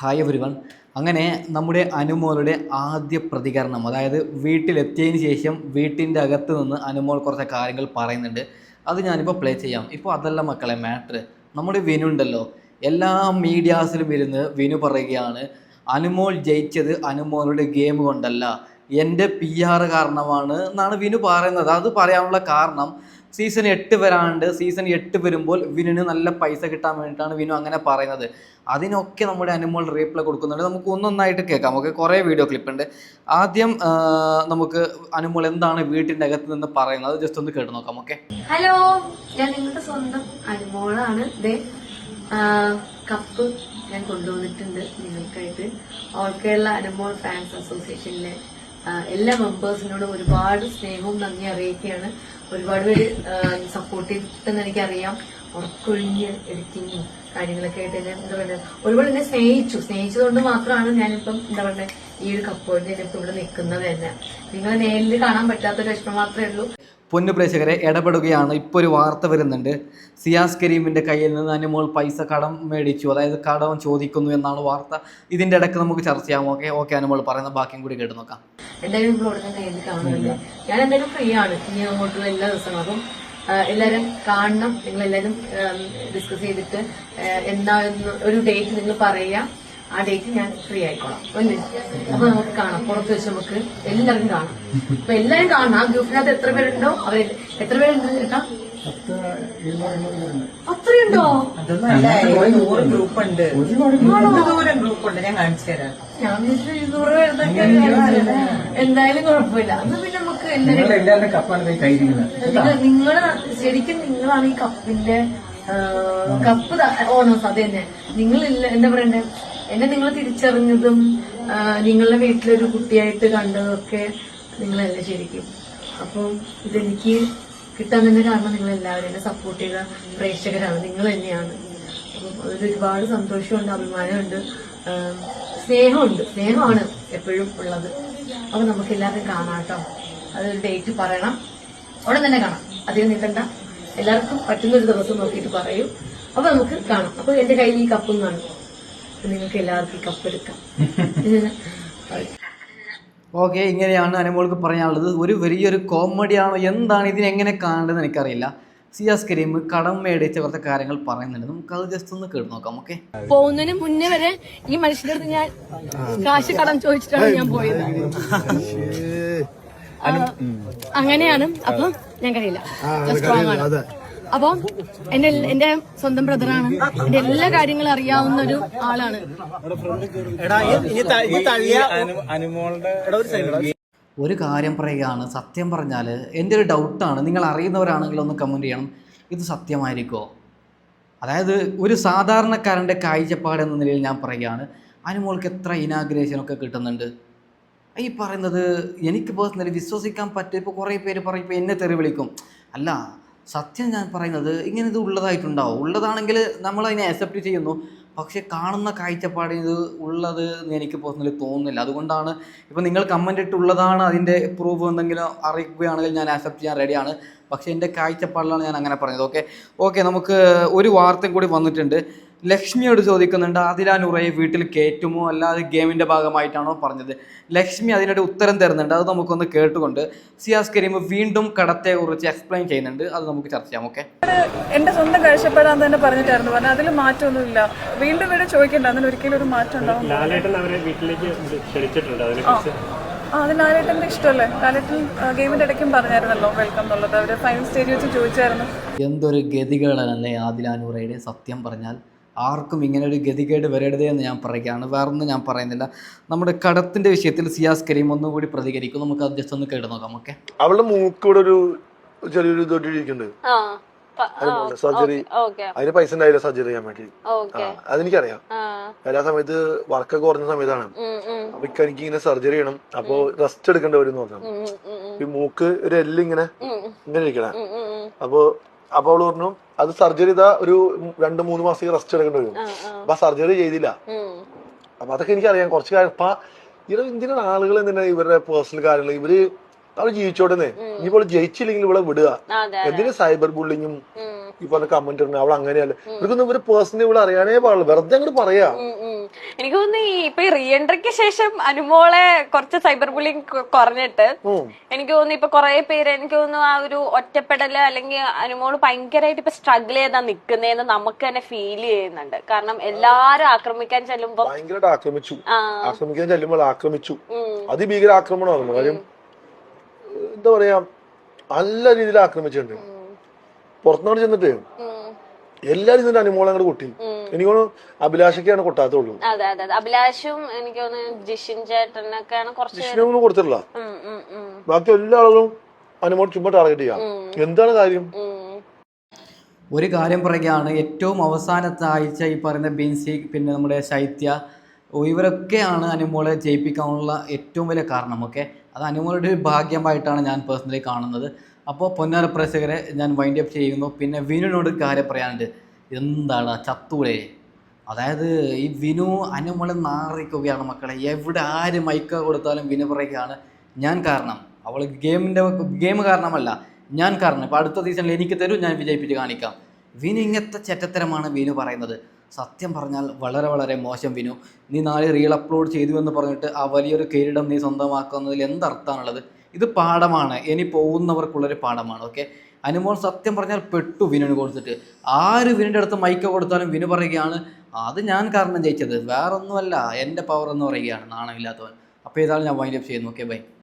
Hi everyone അങ്ങനെ നമ്മുടെ അനുമോളുടെ ആദ്യ പ്രതികരണം അതായത് വീട്ടിലെത്തിയതിന് ശേഷം വീട്ടിന്റെ അകത്ത് നിന്ന് അനുമോൾ കുറച്ച് കാര്യങ്ങൾ പറയുന്നുണ്ട്. അത് ഞാനിപ്പോൾ പ്ലേ ചെയ്യാം. ഇപ്പോൾ അതല്ല മക്കളെ മാറ്റർ നമ്മുടെ വിനു ഉണ്ടല്ലോ. എല്ലാ മീഡിയാസിലും ഇരുന്ന് വിനു പറയുകയാണ് അനുമോൾ ജയിച്ചത് അനുമോളുടെ ഗെയിം കൊണ്ടല്ല. എന്റെ പി ആർ കാരണമാണ് എന്നാണ് വിനു പറയുന്നത്. അത് പറയാനുള്ള കാരണം സീസൺ എട്ട് വരാണ്ട് സീസൺ എട്ട് വരുമ്പോൾ വിനുവിന് നല്ല പൈസ കിട്ടാൻ വേണ്ടിയിട്ടാണ് വിനു അങ്ങനെ പറയുന്നത്. അതിനൊക്കെ നമ്മുടെ അനുമോൾ റീപ്ലൈ കൊടുക്കുന്നുണ്ട്. നമുക്ക് ഒന്നൊന്നായിട്ട് കേൾക്കാം. നമുക്ക് കുറേ വീഡിയോ ക്ലിപ്പ് ഉണ്ട്. ആദ്യം നമുക്ക് അനുമോൾ എന്താണ് വീട്ടിന്റെ അകത്ത് നിന്ന് പറയുന്നത്? ജസ്റ്റ് ഒന്ന് കേട്ട് നോക്കാം. ഓക്കെ. ഹലോ ഞാൻ നിങ്ങളുടെ സ്വന്തം അനുമോളാണ്. കപ്പ് ഞാൻ കൊണ്ടുവന്നിട്ടുണ്ട് നിങ്ങൾക്കായിട്ട്. ഓൾ കേരള അനുമോൾ ഫാൻസ് അസോസിയേഷനിലെ എല്ലാ മെമ്പേഴ്സിനോടും ഒരുപാട് സ്നേഹവും നന്ദി അറിയിക്കുകയാണ്. ഒരുപാട് പേര് സപ്പോർട്ട് ചെയ്തിട്ടെന്ന് എനിക്കറിയാം. ഉറക്കൊഴിഞ്ഞ് എഡിറ്റിങ്ങും കാര്യങ്ങളൊക്കെ ആയിട്ട് എന്നെ എന്താ പറയുക ഒരുപാട് എന്നെ സ്നേഹിച്ചു. സ്നേഹിച്ചതുകൊണ്ട് മാത്രമാണ് ഞാനിപ്പം എന്താ പറയുക ഈ ഒരു കപ്പോഴിന്റെ ഇപ്പം ഇവിടെ നിൽക്കുന്നത് തന്നെ. നിങ്ങളെ നേരിൽ കാണാൻ പറ്റാത്തൊരു വിഷമം മാത്രമേ ഉള്ളൂ. പൊന്നു ഇടപെടുകയാണ്. ഇപ്പോൾ ഒരു വാർത്ത വരുന്നുണ്ട്. സിയാസ് കരീമിന്റെ കയ്യിൽ നിന്ന് അനുമോൾ പൈസ കടം മേടിച്ചു. അതായത് കടം ചോദിക്കുന്നു എന്നാണ് വാർത്ത. ഇതിന്റെ ഇടയ്ക്ക് നമുക്ക് ചർച്ച ചെയ്യാം. ഓക്കെ ഓക്കെ അനുമോൾ പറയുന്ന ബാക്കിയും കൂടി കേട്ട് നോക്കാം. നേരിൽ ഞാൻ എന്തായാലും ഫ്രീ ആണ്. ഇനി അങ്ങോട്ടുള്ള എല്ലാ ദിവസവും അപ്പം എല്ലാവരും കാണണം. നിങ്ങൾ എല്ലാവരും ഡിസ്കസ് ചെയ്തിട്ട് എന്താ ഒരു ഡേറ്റ് നിങ്ങൾ പറയുക. ആ ഡേറ്റ് ഞാൻ ഫ്രീ ആയിക്കോളാം. അപ്പൊ നമുക്ക് കാണാം. പുറത്ത് വെച്ച് നമുക്ക് എല്ലാവരും കാണാം. അപ്പൊ എല്ലാവരും കാണണം ആ ഗ്രൂപ്പിനകത്ത് എത്ര പേരുണ്ടോ? അവർ എത്ര പേരുണ്ട് ചേട്ടാ? അത്രയുണ്ടോ? നൂറ് ഗ്രൂപ്പ് ഉണ്ട്. ദൂരം ഗ്രൂപ്പ് ഉണ്ട്? ഞാൻ കാണിച്ചു തരാം. ഞാൻ വിചാരിച്ചു ഇരുന്നൂറ് പേരുന്നൊക്കെ എന്തായാലും കുഴപ്പമില്ല. അന്ന് പിന്നെ നമുക്ക് എല്ലാവരും നിങ്ങൾ ശരിക്കും നിങ്ങളാണ് ഈ കപ്പിന്റെ കപ്പ് ഓണേഴ്സ് അത് തന്നെ. നിങ്ങൾ എന്താ പറയണ്ടേ? എന്നെ നിങ്ങൾ തിരിച്ചറിഞ്ഞതും നിങ്ങളുടെ വീട്ടിലൊരു കുട്ടിയായിട്ട് കണ്ടതൊക്കെ എന്നെ ശരിക്കും. അപ്പം ഇതെനിക്ക് കിട്ടാൻ തന്നെ കാരണം നിങ്ങൾ എല്ലാവരും എന്നെ സപ്പോർട്ട് ചെയ്ത പ്രേക്ഷകരാണ്. നിങ്ങൾ തന്നെയാണ്. അപ്പം ഒരുപാട് സന്തോഷമുണ്ട് അഭിമാനമുണ്ട് സ്നേഹമുണ്ട്. സ്നേഹമാണ് എപ്പോഴും ഉള്ളത്. അപ്പൊ നമുക്ക് എല്ലാവരും കാണാം കേട്ടോ. അതൊരു ഡേറ്റ് പറയണം. ഉടൻ തന്നെ കാണാം. അധികം നീട്ടണ്ട. എല്ലാവർക്കും പറ്റുന്ന ഒരു ദിവസം നോക്കിയിട്ട് പറയൂ. അപ്പൊ നമുക്ക് കാണാം. അപ്പൊ എന്റെ കയ്യിൽ ഈ കപ്പും കാണും നിങ്ങൾക്ക് എല്ലാവർക്കും കപ്പെടുക്കാം കപ്പ് എടുക്കാം. ഓക്കെ ഇങ്ങനെയാണ് അനുമോൾക്ക് പറയാനുള്ളത്. ഒരു വലിയൊരു കോമഡിയാണോ എന്താണ് ഇതിനെങ്ങനെ കാണേണ്ടതെന്ന് എനിക്കറിയില്ല. സിയാസ് കരീം കടം മേടിച്ച കുറച്ച് കാര്യങ്ങൾ പറയുന്നുണ്ട്. നമുക്ക് അത് ജസ്റ്റ് ഒന്ന് കേട്ട് നോക്കാം ഓക്കെ പോകുന്നതിന് മുന്നേ വരെ ഈ മനുഷ്യന്റെ അടുത്ത് ഞാൻ കാശ് കടം ചോദിച്ചിട്ടാണ് ഞാൻ പോയത്. അങ്ങനെയാണ്. അപ്പൊ ഞാൻ കഴിയില്ല സ്ട്രോങ് ആണ്. അപ്പൊ എന്റെ എന്റെ സ്വന്തം ബ്രദറാണ് എന്റെ എല്ലാ കാര്യങ്ങളും അറിയാവുന്ന ഒരു ആളാണ് ഒരു കാര്യം പറയുകയാണ്. സത്യം പറഞ്ഞാൽ എന്റെ ഒരു ഡൗട്ടാണ് നിങ്ങൾ അറിയുന്നവരാണെങ്കിൽ ഒന്ന് കമന്റ് ചെയ്യണം. ഇത് സത്യമായിരിക്കുമോ അതായത് ഒരു സാധാരണക്കാരന്റെ കാഴ്ചപ്പാട് എന്ന നിലയിൽ ഞാൻ പറയുകയാണ്. അനുമോൾക്ക് എത്ര ഇനാഗ്രേഷനൊക്കെ കിട്ടുന്നുണ്ട്? ഈ പറയുന്നത് എനിക്ക് പേഴ്സണലി വിശ്വസിക്കാൻ പറ്റും ഇപ്പോൾ കുറേ പേര് പറയും ഇപ്പോൾ എന്നെ തെറി വിളിക്കും. അല്ല സത്യം ഞാൻ പറയുന്നത് ഇങ്ങനെ ഇത് ഉള്ളതായിട്ടുണ്ടാവും. ഉള്ളതാണെങ്കിൽ നമ്മളതിനെ അക്സെപ്റ്റ് ചെയ്യുന്നു. പക്ഷേ കാണുന്ന കാഴ്ചപ്പാട് ഇത് ഉള്ളത് എന്ന് എനിക്ക് പേഴ്സണലി തോന്നുന്നില്ല. അതുകൊണ്ടാണ് ഇപ്പോൾ നിങ്ങൾ കമന്റ് ഇട്ടുള്ളതാണ് അതിന്റെ പ്രൂഫ് എന്തെങ്കിലും അറിയിക്കുകയാണെങ്കിൽ ഞാൻ അക്സെപ്റ്റ് ചെയ്യാൻ റെഡിയാണ് പക്ഷേ എന്റെ കാഴ്ചപ്പാടിലാണ് ഞാൻ അങ്ങനെ പറഞ്ഞത്. ഓക്കെ ഓക്കെ നമുക്ക് ഒരു വാർത്തയും കൂടി വന്നിട്ടുണ്ട്. ലക്ഷ്മിയോട് ചോദിക്കുന്നുണ്ട് ആദില നൂറയെ വീട്ടിൽ കയറ്റുമോ? അല്ലാതെ ഗെയിമിന്റെ ഭാഗമായിട്ടാണോ പറഞ്ഞത്. ലക്ഷ്മി അതിനൊരു ഉത്തരം തരുന്നുണ്ട് അത് നമുക്കൊന്ന് കേട്ടുകൊണ്ട്. സിയാസ് കരീം വീണ്ടും കടത്തെ കുറിച്ച് എക്സ്പ്ലെയിൻ ചെയ്യുന്നുണ്ട് അത് നമുക്ക് ചർച്ച ചെയ്യാം ഓക്കെ എന്റെ സ്വന്തം കാഴ്ചപ്പാടാന്ന് തന്നെ പറഞ്ഞിട്ടായിരുന്നു പറഞ്ഞാൽ അതിൽ മാറ്റമൊന്നുമില്ല. വീണ്ടും വീണ്ടും ചോദിക്കേണ്ട അതിന് ഒരിക്കലും ഒരു മാറ്റം ഉണ്ടാവും. അവരെ വീട്ടിലേക്ക് ക്ഷണിച്ചിട്ടുണ്ട് ആ. അത് ലാലേട്ടന്റെ ഇഷ്ടമല്ലേ? ലാലേട്ടൻ ഗെയിമിന്റെ ഗെയിമിന്റെ ഇടയ്ക്കും പറഞ്ഞായിരുന്നല്ലോ വെൽക്കം എന്നുള്ളത്. അവർ ഫൈനൽ സ്റ്റേജ് വെച്ച് ചോദിച്ചായിരുന്നു. എന്തൊരു ഗതികളല്ലേ ആദില നൂറയുടെ സത്യം പറഞ്ഞാൽ? ആർക്കും ഇങ്ങനെ ഒരു ഗതികേട് വരരുതേ എന്ന് ഞാൻ പറയുകയാണ്. വേറൊന്നും ഞാൻ പറയുന്നില്ല. നമ്മുടെ കടത്തിന്റെ വിഷയത്തിൽ സിയാസ് കരീം ഒന്നുകൂടി പ്രതികരിക്കും നമുക്ക് അത് ജസ്റ്റ് ഒന്ന് കേട്ട് നോക്കാം. ഓക്കെ അവളുടെ മൂക്കിവിടെ ഒരു ചെറിയൊരു ഇതോട്ട് ഇരിക്കുന്നുണ്ട്. സർജറി അതിന് പൈസ ഉണ്ടായില്ല സർജറി ചെയ്യാൻ വേണ്ടി. ആ, അതെനിക്കറിയാം. എല്ലാ സമയത്ത് വർക്കൊക്കെ കുറഞ്ഞ സമയത്താണ്. അപ്പൊ ഇക്ക എനിക്ക് ഇങ്ങനെ സർജറി ചെയ്യണം. അപ്പൊ റെസ്റ്റ് എടുക്കേണ്ടി വരും എന്ന് പറഞ്ഞു. ഈ മൂക്ക് ഒരു എല്ലിങ്ങനെ ഇങ്ങനെ ഇരിക്കണേ. അപ്പൊ അപ്പൊ അവൾ പറഞ്ഞു അത് സർജറി ഇതാ ഒരു രണ്ട് മൂന്ന് മാസം റെസ്റ്റ് എടുക്കേണ്ടി വരും. അപ്പൊ സർജറി ചെയ്തില്ല. അപ്പൊ അതൊക്കെ എനിക്കറിയാം. കുറച്ച് കാര്യം അപ്പൊ ഇത് എന്തിനാണ് ആളുകൾ എന്തിനാ ഇവരുടെ പേഴ്സണൽ കാര്യങ്ങൾ? ഇവർ അവർ ജീവിച്ചോട്ടെ ഇനിയിപ്പോൾ ജയിച്ചില്ലെങ്കിൽ ഇവിടെ വിടുക. എന്തിനു സൈബർ ബുള്ളിങ്ങും ഈ പറഞ്ഞ കമന്റ് അവൾ അങ്ങനെയല്ല. ഇവർക്കൊന്നും ഇവർ പേഴ്സണലി ഇവിടെ അറിയാനേ പാടുള്ളൂ. വെറുതെ അങ്ങോട്ട് പറയാ. എനിക്ക് തോന്നുന്നു ഈ ഇപ്പൊ റീ എൻട്രിക്ക് ശേഷം അനുമോളെ കുറച്ച് സൈബർ ബുള്ളിങ് കുറഞ്ഞിട്ട് എനിക്ക് തോന്നുന്നു ഇപ്പൊ കുറെ പേര് എനിക്ക് തോന്നുന്നു ആ ഒരു ഒറ്റപ്പെടൽ അല്ലെങ്കിൽ അനുമോൾ ഭയങ്കരമായിട്ട് ഇപ്പൊ സ്ട്രഗിൾ ചെയ്താ നിക്കുന്നതെന്ന് നമുക്ക് തന്നെ ഫീൽ ചെയ്യുന്നുണ്ട്. കാരണം എല്ലാരും ആക്രമിക്കാൻ ചെല്ലുമ്പോ ഭയങ്കരമായിട്ട് ആക്രമിച്ചു. ആക്രമിക്കാൻ ചെല്ലുമ്പോൾ ആക്രമിച്ചു. അതിഭീകര ആക്രമണമായിരുന്നു കാര്യം എന്താ പറയാ നല്ല രീതിയിൽ ആക്രമിച്ചിട്ടുണ്ട്. പുറത്തുനിന്ന് ചെന്നിട്ട് എല്ലാരും ഇതിന്റെ അനുമോളം അങ്ങോട്ട് കൊട്ടി. എനിക്ക് തോന്നുന്നു അഭിലാഷക്കാണ് കൊട്ടാത്തുള്ളൂ അതെ അതെ അഭിലാഷും എനിക്ക് തോന്നുന്നു ജിഷിൻ ചേട്ടനൊക്കെയാണ് കുറച്ച് കൊടുത്തിട്ടില്ല. ബാക്കി എല്ലാ ആളുകളും അനുമോൾ ചുമ്മാ ടാർഗറ്റ് ചെയ്യാം. എന്താണ് കാര്യം? ഒരു കാര്യം പറയുകയാണ് ഏറ്റവും അവസാനത്തെ ആഴ്ച ഈ പറയുന്ന ബിൻസി പിന്നെ നമ്മുടെ ശൈത്യ ഓ, ഇവരൊക്കെയാണ് അനുമോളെ ജയിപ്പിക്കാനുള്ള ഏറ്റവും വലിയ കാരണം ഓക്കെ അത് അനുമോളുടെ ഒരു ഭാഗ്യമായിട്ടാണ് ഞാൻ പേഴ്സണലി കാണുന്നത്. അപ്പോൾ പൊന്നാര പ്രേക്ഷകരെ ഞാൻ വൈൻഡ് അപ്പ് ചെയ്യുന്നു. പിന്നെ വിനുവിനോട് ഒരു കാര്യം പറയാനുണ്ട്. എന്താണ് ചത്തൂടെ അതായത് ഈ വിനു അനുമോളെ നാറിക്കുകയാണ് മക്കളെ. എവിടെ ആര് മൈക്ക കൊടുത്താലും വിനു പറയുകയാണ് ഞാൻ കാരണം. അവൾ ഗെയിമിന്റെ ഗെയിം കാരണമല്ല ഞാൻ കാരണം. ഇപ്പോൾ അടുത്ത സീസണിൽ എനിക്ക് തരും ഞാൻ വിജയിപ്പിച്ച് കാണിക്കാം. വിനു ഇങ്ങനത്തെ ചെറ്റത്തരമാണ് വിനു പറയുന്നത്. സത്യം പറഞ്ഞാൽ വളരെ വളരെ മോശം വിനു. നീ നാളെ റീൽ അപ്ലോഡ് ചെയ്തു എന്ന് പറഞ്ഞിട്ട് ആ വലിയൊരു കിരീടം നീ സ്വന്തമാക്കുന്നതിൽ എന്തർത്ഥമാണുള്ളത്? ഇത് പാഠമാണ്. ഇനി പോകുന്നവർക്കുള്ളൊരു പാഠമാണ് ഓക്കെ അനുമോൾ സത്യം പറഞ്ഞാൽ പെട്ടു വിനുവിന് കൊടുത്തിട്ട് ആര് വിനുവിന്റെ അടുത്ത് മൈക്ക് കൊടുത്താലും വിനു പറയുകയാണ് അത് ഞാൻ കാരണം ജയിച്ചത്. വേറൊന്നുമല്ല. എന്റെ പവർ എന്ന് പറയുകയാണ്. നാണമില്ലാത്തവൻ. അപ്പോൾ ഇതാണ് ഞാൻ വൈൻഡപ്പ് ചെയ്യുന്നു ഓക്കെ ബൈ